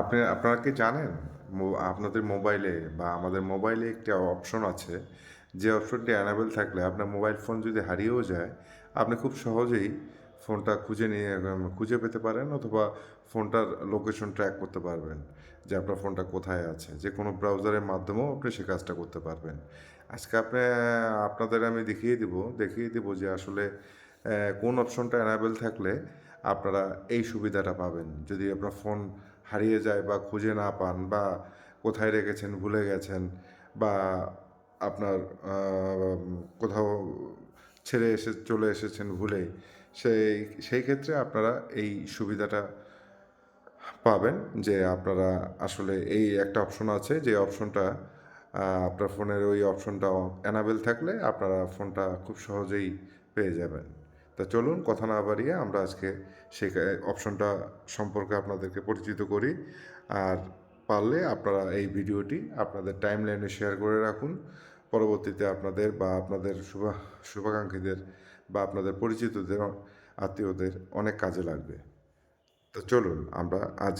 আপনি, আপনারা কি জানেন? আপনাদের মোবাইলে বা আমাদের মোবাইলে একটি অপশন আছে। যে অপশনটি অ্যানাবেল থাকলে আপনার মোবাইল ফোন যদি হারিয়েও যায়, আপনি খুব সহজেই ফোনটা খুঁজে নিয়ে খুঁজে পেতে পারেন অথবা ফোনটার লোকেশন ট্র্যাক করতে পারবেন যে আপনার ফোনটা কোথায় আছে। যে কোনো ব্রাউজারের মাধ্যমেও আপনি সে কাজটা করতে পারবেন। আজকে আপনি, আপনাদের আমি দেখিয়ে দিব দেখিয়ে দিব যে আসলে কোন অপশনটা অ্যানাবেল থাকলে আপনারা এই সুবিধাটা পাবেন। যদি আপনার ফোন হারিয়ে যায় বা খুঁজে না পান বা কোথায় রেখেছেন, ভুলে গেছেন বা আপনার কোথাও ছেড়ে এসে, চলে এসেছেন ভুলে, সেই সেই ক্ষেত্রে আপনারা এই সুবিধাটা পাবেন যে আপনারা আসলে এই একটা অপশন আছে যে অপশনটা আপনার ফোনের ওই অপশনটা অ্যানাবেল থাকলে আপনারা ফোনটা খুব সহজেই পেয়ে যাবেন। তা চলুন কথা না বাড়িয়ে আমরা আজকে সেই অপশনটা সম্পর্কে আপনাদেরকে পরিচিত করি। আর পারলে আপনারা এই ভিডিওটি আপনাদের টাইম লাইনে শেয়ার করে রাখুন। পরবর্তীতে আপনাদের বা আপনাদের শুভা, শুভাকাঙ্ক্ষীদের বা আপনাদের পরিচিতদের, আত্মীয়দের অনেক কাজে লাগবে। তো চলুন আমরা আজ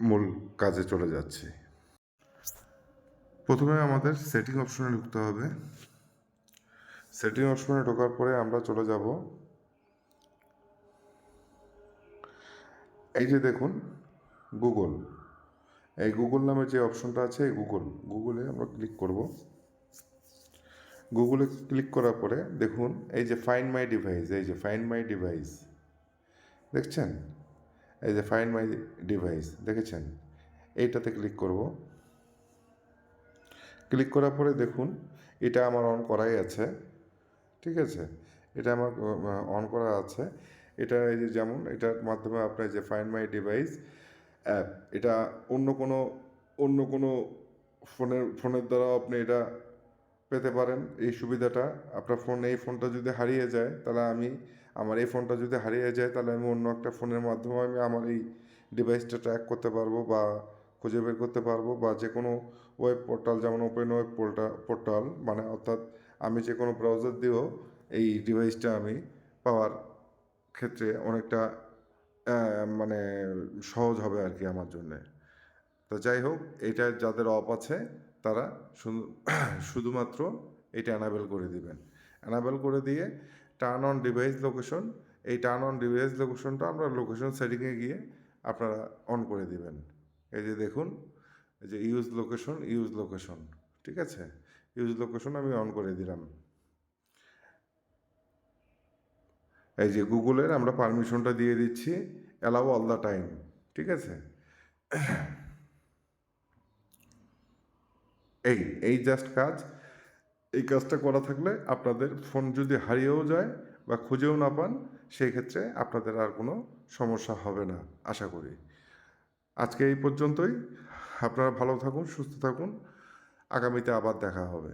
মূল কাজে চলে যাচ্ছি। প্রথমে আমাদের সেটিং অপশনে ঢুকতে হবে। সেটিং অপশনে ঢোকার পরে আমরা চলে যাব। এই যে দেখুন গুগল এই গুগল নামে যে অপশনটা আছে, এই গুগল গুগলে আমরা ক্লিক করব। গুগলে ক্লিক করার পরে দেখুন, এই যে ফাইন মাই ডিভাইস এই যে ফাইন মাই ডিভাইস দেখছেন? এই যে ফাইন মাই ডিভাইস দেখেছেন? এইটাতে ক্লিক করব। ক্লিক করার পরে দেখুন, এটা আমার অন করাই আছে। ঠিক আছে? এটা আমার অন করা আছে। এটা এই যে যেমন, এটার মাধ্যমে আপনার যে ফাইন্ড মাই ডিভাইস অ্যাপ এটা অন্য কোনো অন্য কোনো ফোনের ফোনের দ্বারা আপনি এটা পেতে পারেন। এই সুবিধাটা, আপনার ফোন, এই ফোনটা যদি হারিয়ে যায়, তাহলে আমি, আমার এই ফোনটা যদি হারিয়ে যায়, তাহলে আমি অন্য একটা ফোনের মাধ্যমে আমি আমার এই ডিভাইসটা ট্র্যাক করতে পারব বা খুঁজে বের করতে পারব বা যে কোনো ওয়েব পোর্টাল যেমন ওপেন ওয়েব পোর্টাল পোর্টাল মানে অর্থাৎ আমি যে কোনো ব্রাউজার দিয়েও এই ডিভাইসটা আমি পাওয়ার ক্ষেত্রে অনেকটা মানে সহজ হবে আর কি আমার জন্যে। তো যাই হোক, এটা যাদের অফ আছে, তারা শুধুমাত্র এটা অ্যানাবেল করে দিবেন। অ্যানাবেল করে দিয়ে টার্ন অন ডিভাইস লোকেশন এই টার্ন অন ডিভাইস লোকেশনটা আমরা লোকেশন সেটিংয়ে গিয়ে আপনারা অন করে দিবেন। এই যে দেখুন, এই যে ইউজ লোকেশন ইউজ লোকেশন ঠিক আছে? ইউজ লোকেশন আমি অন করে দিলাম। এই যে গুগলের আমরা পারমিশনটা দিয়ে দিচ্ছি অ্যালাউ অল দ্য টাইম ঠিক আছে? এই এই জাস্ট কাজ। এই কাজটা করা থাকলে আপনাদের ফোন যদি হারিয়েও যায় বা খুঁজেও না পান, সেই ক্ষেত্রে আপনাদের আর কোনো সমস্যা হবে না, আশা করি। আজকে এই পর্যন্তই। আপনারা ভালো থাকুন, সুস্থ থাকুন। আগামীতে আবার দেখা হবে।